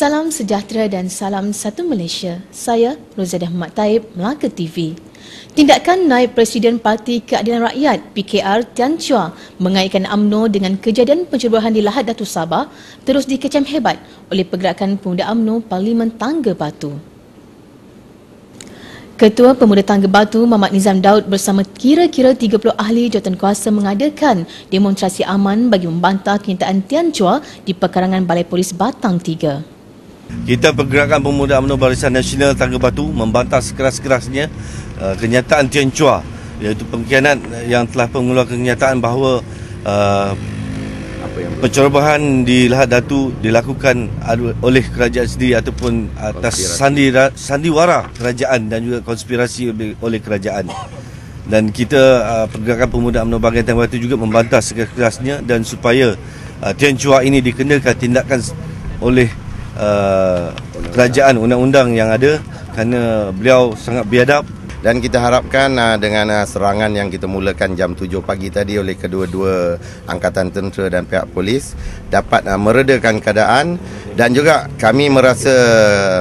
Salam sejahtera dan salam satu Malaysia. Saya Rozadah Ahmad Taib, Melaka TV. Tindakan naib Presiden Parti Keadilan Rakyat PKR Tian Chua mengaitkan UMNO dengan kejadian pencerobohan di Lahad Datu Sabah terus dikecam hebat oleh Pergerakan Pemuda UMNO Parlimen Tangga Batu. Ketua Pemuda Tangga Batu Muhammad Nizam Daud bersama kira-kira 30 ahli jawatankuasa mengadakan demonstrasi aman bagi membantah kenyataan Tian Chua di pekarangan Balai Polis Batang 3. Kita Pergerakan Pemuda UMNO Barisan Nasional Tangga Batu membantah sekeras-kerasnya uh, kenyataan Tian Chua iaitu pengkhianat yang telah mengeluarkan kenyataan bahawa uh, pencerobohan di Lahad Datu dilakukan oleh kerajaan sendiri ataupun atas sandi, sandiwara kerajaan dan juga konspirasi oleh kerajaan. Dan kita uh, Pergerakan Pemuda UMNO Bahagian Tengah Batu juga membantah sekeras-kerasnya dan supaya uh, Tian Chua ini dikenakan tindakan oleh uh, kerajaan undang-undang yang ada kerana beliau sangat biadab dan kita harapkan uh, dengan uh, serangan yang kita mulakan jam 7 pagi tadi oleh kedua-dua angkatan tentera dan pihak polis dapat uh, meredakan keadaan dan juga kami merasa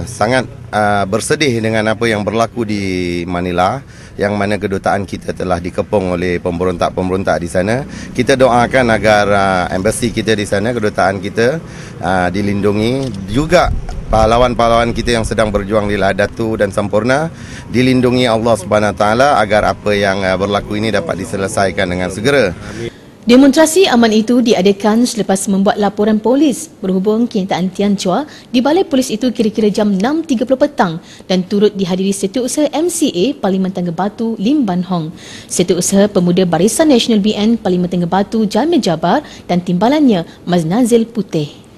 sangat uh, bersedih dengan apa yang berlaku di Manila yang mana kedutaan kita telah dikepung oleh pemberontak-pemberontak di sana. Kita doakan agar uh, embassy kita di sana, kedutaan kita uh, dilindungi juga pahlawan-pahlawan kita yang sedang berjuang di Ladatu dan Sempurna dilindungi Allah Subhanahu taala agar apa yang uh, berlaku ini dapat diselesaikan dengan segera. Demonstrasi aman itu diadakan selepas membuat laporan polis berhubung kenyataan Tian Chua di balai polis itu kira-kira jam 6.30 petang dan turut dihadiri Setiausaha MCA Parlimen Tangga Batu Lim Ban Hong, Setiausaha Pemuda Barisan Nasional BN Parlimen Tangga Batu Jamil Jabar dan timbalannya Maz Nazil Putih.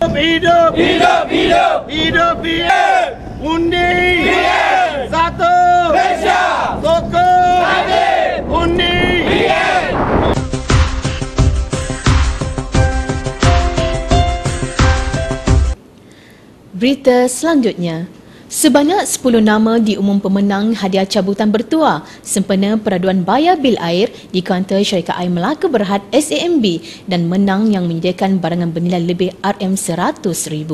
Hidup! Hidup! Hidup! Hidup! Hidup! Undi! Satu! Malaysia! Sokong! Habib! Undi! Berita selanjutnya, Sebanyak 10 nama diumum pemenang hadiah cabutan bertuah sempena peraduan bayar bil air di kaunter syarikat air Melaka Berhad SAMB dan menang yang menyediakan barangan bernilai lebih RM100,000.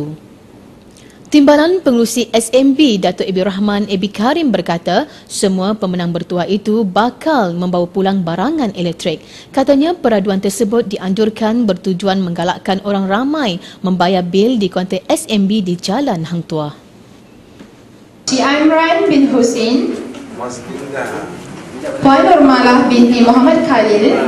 Timbalan pengurusi SMB Datuk Ibi Rahman Ibi Karim berkata semua pemenang bertuah itu bakal membawa pulang barangan elektrik. Katanya peraduan tersebut dianjurkan bertujuan menggalakkan orang ramai membayar bil di kaunter SMB di Jalan Hang Tuah. I am Ryan bin Hussein, Puan Nur Malah binti Muhammad Khalil,